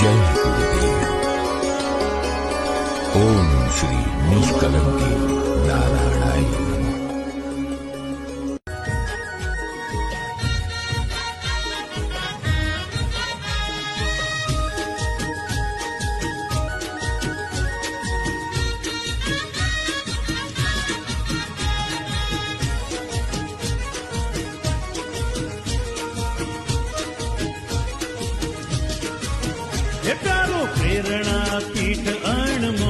જય ગુરુદેવ ઓમ શ્રી નિષ્કલંકી નારાયણાય પ્રેરણા પીઠ અણમોલ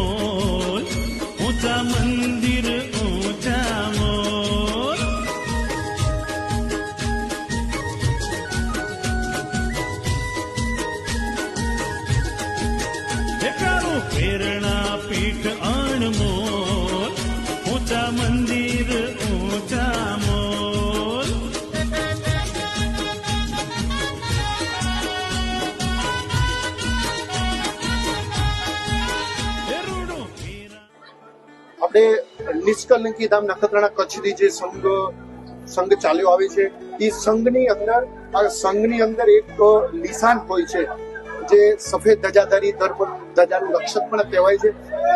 આપણે નિષ્કલંકી ધામ નખત્રાણા કચ્છથી જે સંઘ સંઘ ચાલ્યો આવે છે એ સંઘની અંદર આ સંઘની અંદર એક નિશાન હોય છે જે સફેદ ધજાધારી ધર્મ ધજાનું રક્ષક પણ કહેવાય છે.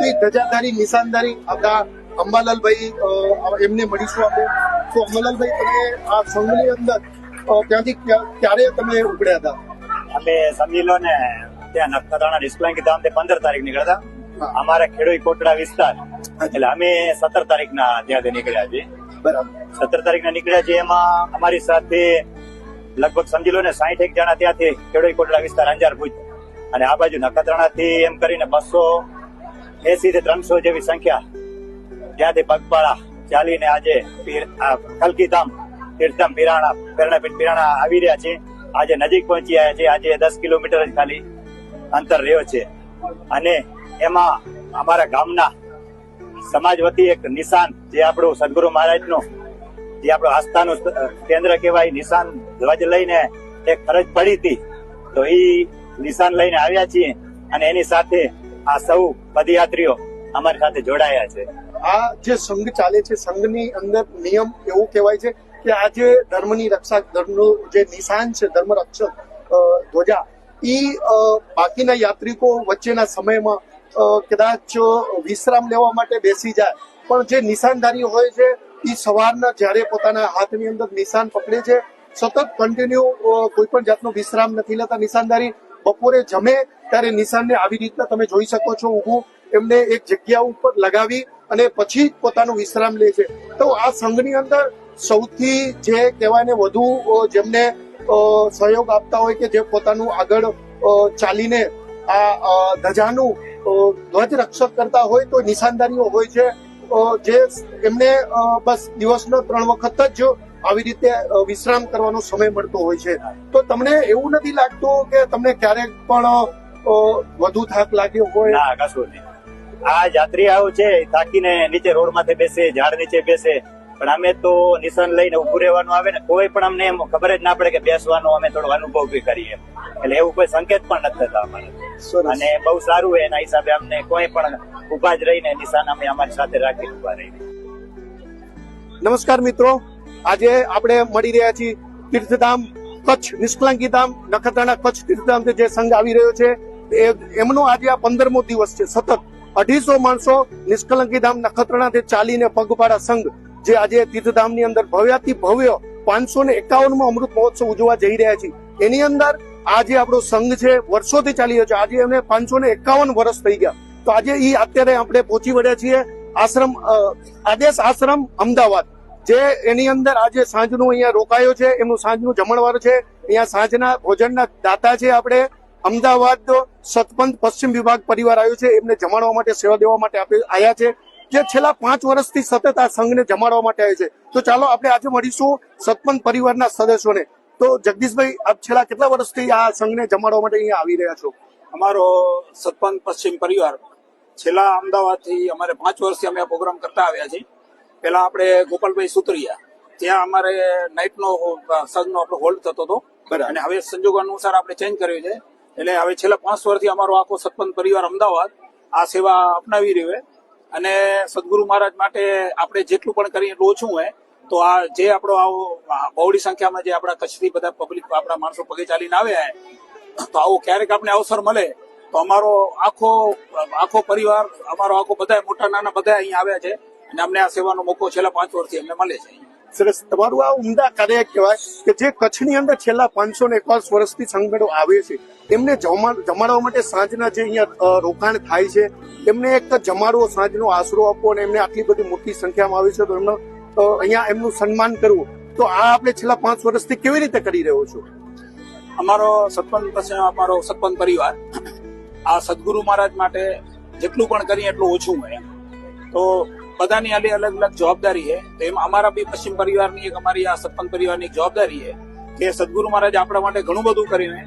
એ ધજાધારી નિશાનધારી આપણા અંબાલાલભાઈ એમને મળીશું આપણે. તો અંબાલાલભાઈ તમે આ સંઘની અંદર ત્યાંથી ક્યા- ક્યારે તમે ઉગડ્યા હતા? અમે સમજી લો ને ત્યાં નખત્રાણા ડિસ્પ્લે ધામ પંદર તારીખ નીકળ્યા હતા. અમારા ખેડૂત કોટડા વિસ્તાર એટલે અમે સત્તર તારીખ ના ત્યાંથી નીકળ્યા છીએ. બરાબર. સત્તર તારીખ ના નીકળ્યા છીએ એમાં અમારી સાથે લગભગ સમજી લો ને સાહીઠ એક જણા ત્યાંથી ખેડૂત કોટડા વિસ્તાર અંજાર ભુજ. અને આ બાજુ નખત્રાણા થી એમ કરીને બસો એસી થી ત્રણસો જેવી સંખ્યા. ત્યાંથી પગપાળા ચાલીને આજે કલકીધામ તીર્થધામ પીરાણા પ્રેરણાપીઠ પીરાણા આવી રહ્યા છે. આજે નજીક પહોંચી આવ્યા છે. આજે દસ કિલોમીટર જ ખાલી અંતર રહ્યો છે. અને એમાં અમારા ગામના સમાજ વતી એક નિશાન જે આપણું સદગુરુ મહારાજનું, જે આપણું આસ્થાનું કેન્દ્ર કહેવાય, નિશાન ધ્વજ લઈને એક ફરજ પડી હતી. તો એ નિશાન લઈને આવ્યા છીએ અને એની સાથે આ સૌ પદયાત્રીઓ અમારી સાથે જોડાયા છે. આ જે સંઘ ચાલે છે, સંઘની અંદર નિયમ એવું કહેવાય છે કે આ જે ધર્મની રક્ષા, ધર્મનું જે નિશાન છે ધર્મ રક્ષક ધ્વજા, ઈ બાકીના યાત્રિકો વચ્ચેના સમયમાં કદાચ વિશ્રામ લેવા માટે બેસી જાય, પણ જે નિશાનધારી હોય છે એ સવારના જ્યારે પોતાના હાથની અંદર નિશાન પકડે છે, સતત કન્ટિન્યુ કોઈ પણ જાતનો વિશ્રામ નથી લેતા નિશાનધારી, બપોરે જમે ત્યારે નિશાનને આવી રીતના તમે જોઈ શકો છો, ઊભું એમને એક જગ્યા ઉપર લગાવી અને પછી પોતાનો વિશ્રામ લે છે. તો આ સંઘની અંદર સૌથી જે કહેવાય વધુ જેમને સહયોગ આપતા હોય કે જે પોતાનું આગળ ચાલીને આ ધજાનું ધ્વજ રક્ષક કરતા હોય તો નિશાનદારીઓ હોય છે. જે એમને બસ દિવસનો ત્રણ વખત જ આવી રીતે વિશ્રામ કરવાનો સમય મળતો હોય છે. તો તમને એવું નથી લાગતું કે તમને ક્યારેક પણ વધુ થાક લાગ્યો હોય? ના, કશું નહીં. આ આવું છે થાકીને નીચે રોડ માથે બેસે, ઝાડ નીચે બેસે. પણ અમે તો નિશાન લઈને ઉભું રહેવાનું આવે ને, કોઈ પણ અમને એમ ખબર જ ના પડે કે બેસવાનો અમે થોડો અનુભવ બી કરીએ. એટલે એવું કોઈ સંકેત પણ નથી થતા અમારે. અને બહુ સારું એના હિસાબે અમને કોઈ પણ ઊભા જ રહીને નિશાન અમે અમારી સાથે રાખી ઊભા રહીને નમસ્કાર મિત્રો. આજે આપણે મળી રહ્યા છીએ તીર્થધામ કચ્છ નિષ્કલંકી ધામ નખત્રાણા કચ્છ તીર્થધામ જે સંઘ આવી રહ્યો છે. એમનો આજે આ પંદરમો દિવસ છે. સતત અઢીસો માણસો નિષ્કલંકી ધામ નખત્રાણાથી ચાલીને પગપાળા સંઘ જે આજે તીર્થધામની અંદર ભવ્યાથી ભવ્ય પાંચસો ને એકાવનમાં અમૃત મહોત્સવ ઉજવવા જઈ રહ્યા છે. એની અંદર આજે આપણો સંઘ છે, વર્ષોથી ચાલી રહ્યો છે. આજે એમને પાંચસો ને એકાવન વર્ષ થઈ ગયા. તો આજે ઈ અત્યારે આપણે પહોંચી વળ્યા છીએ આશ્રમ આદેશ આશ્રમ અમદાવાદ, જે એની અંદર આજે સાંજનું અહીંયા રોકાયો છે, એમનું સાંજનું જમણવાર છે. અહીંયા સાંજના ભોજનના દાતા છે આપણે. અમદાવાદ સતપંથ પશ્ચિમ વિભાગ પરિવાર આવ્યો છે, એમને જમાડવા માટે સેવા દેવા માટે આવ્યા છે. જે છેલ્લા પાંચ વર્ષથી સતત આ સંઘને જમાડવા માટે આવ્યો છે. તો ચાલો આપણે આજે મળીશું સતપંથ પરિવારના સદસ્યોને. તો જગદીશભાઈ આપ છેલ્લા કેટલા વર્ષથી આ સંઘને જમાડવા માટે અહીંયા આવી રહ્યા છો? અમારો સતપંથ પશ્ચિમ પરિવાર છેલ્લા અમદાવાદથી અમારે પાંચ વર્ષથી અમે આ પ્રોગ્રામ કરતા આવ્યા છીએ. પહેલા આપણે ગોપાલભાઈ સુતરિયા ત્યાં અમારે નાઇટનો સંઘનો આપણો હોલ્ડ થતો હતો. બરાબર. અને હવે સંજોગ અનુસાર આપણે ચેન્જ કર્યું છે. એટલે હવે છેલ્લા પાંચ વર્ષથી અમારો આખો સતપંથ પરિવાર અમદાવાદ આ સેવા અપનાવી રહ્યો છે. અને સદગુરુ મહારાજ માટે આપણે જેટલું પણ કરીએ એટલું ઓછું હોય. તો આ જે આપણો આવો બહોળી સંખ્યામાં જે આપણા કચ્છથી બધા પબ્લિક આપણા માણસો પગે ચાલીને આવ્યા છે તો આવો ક્યારેક આપણે અવસર મળે, તો અમારો આખો આખો પરિવાર, અમારો આખો બધા મોટા નાના બધા અહીંયા આવ્યા છે, અને અમને આ સેવાનો મોકો છેલ્લા પાંચ વર્ષથી અમને મળે છે. સરસ. તમારું આ ઉમદા કાર્ય કહેવાય કે જે કચ્છની અંદર છેલ્લા પાંચસો ને એકવાસ વર્ષથી સંગઠનો આવે છે એમને જમાડવા માટે સાંજના જે અહીંયા રોકાણ થાય છે એમને એક જમાડવો સાંજનો આશરો આપવો અને એમને આટલી બધી મોટી સંખ્યામાં આવે છે, તો એમનો અહીંયા એમનું સન્માન કરવું, તો આ આપણે છેલ્લા પાંચ વર્ષથી કેવી રીતે કરી રહ્યો છો? અમારો સતપંચ પાસે અમારો સતપંચ પરિવાર, આ સદગુરુ મહારાજ માટે જેટલું પણ કરીએ એટલું ઓછું હોય તો બધાની અલગ અલગ અલગ જવાબદારી છે. તો એમ અમારા બી પશ્ચિમ પરિવારની એક અમારી આ સતપંચ પરિવારની જવાબદારી છે કે સદગુરુ મહારાજ આપણા માટે ઘણું બધું કરીને,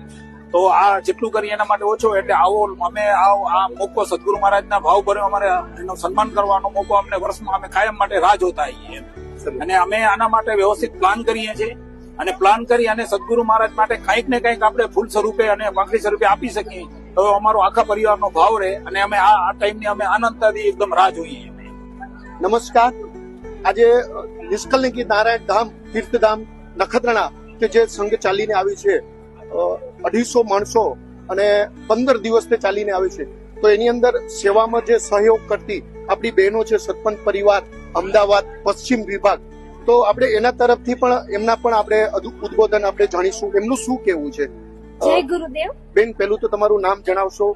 તો આ જેટલું કરીએ એના માટે ઓછો એટલે આવો, અમે આવો, આ મોકો સદગુરુ મહારાજના ભાવ ભર્યો, અમારે એનો સન્માન કરવાનો મોકો અમને વર્ષમાં અમે કાયમ માટે રાહ જોતા આવીએ. અને અમે આના માટે વ્યવસ્થિત પ્લાન કરીએ છીએ. અને પ્લાન કરી અને સદગુરુ મહારાજ માટે કંઈક ને કંઈક આપણે ફૂલ સ્વરૂપે અને પાંખડી સ્વરૂપે આપી શકીએ. તો અમારો આખા પરિવારનો ભાવ રહે અને અમે આ આ ટાઈમની અમે આનંદતાથી એકદમ રાહ જોઈએ. નમસ્કાર. આજે નિષ્કલની નિષ્કલંકી નારાયણ ધામ, તીર્થધામ, નખત્રાણા કે જે સંઘ ચાલીને આવી છે અઢીસો માણસો અને પંદર દિવસથી ચાલીને આવે છે. તો એની અંદર સેવામાં જે સહયોગ કરતી આપણી બહેનો છે સતપંચ પરિવાર અમદાવાદ પશ્ચિમ વિભાગ. તો આપણે એના તરફથી પણ એમના પણ આપણે ઉદબોધન ઉદ્બોધન આપણે જાણીશું. એમનું શું કેવું છે? જય ગુરુદેવ. બેન પહેલું તો તમારું નામ જણાવશો.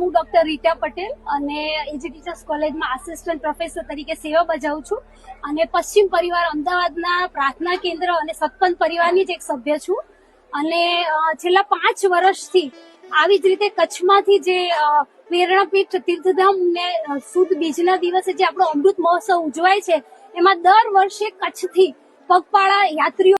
હું ડોક્ટર રીટા પટેલ અને એજી ટીચર્સ કોલેજમાં આસિસ્ટન્ટ પ્રોફેસર તરીકે સેવા બજાવું છું. અને પશ્ચિમ પરિવાર અમદાવાદના પ્રાર્થના કેન્દ્ર અને સતપંચ પરિવારની જ એક સભ્ય છું. અને છેલ્લા પાંચ વર્ષથી આવી જ રીતે કચ્છમાંથી જે પ્રેરણાપીઠ તીર્થધામ ને સુદ બીજના દિવસે જે આપણો અમૃત મહોત્સવ ઉજવાય છે, એમાં દર વર્ષે કચ્છથી પગપાળા યાત્રીઓ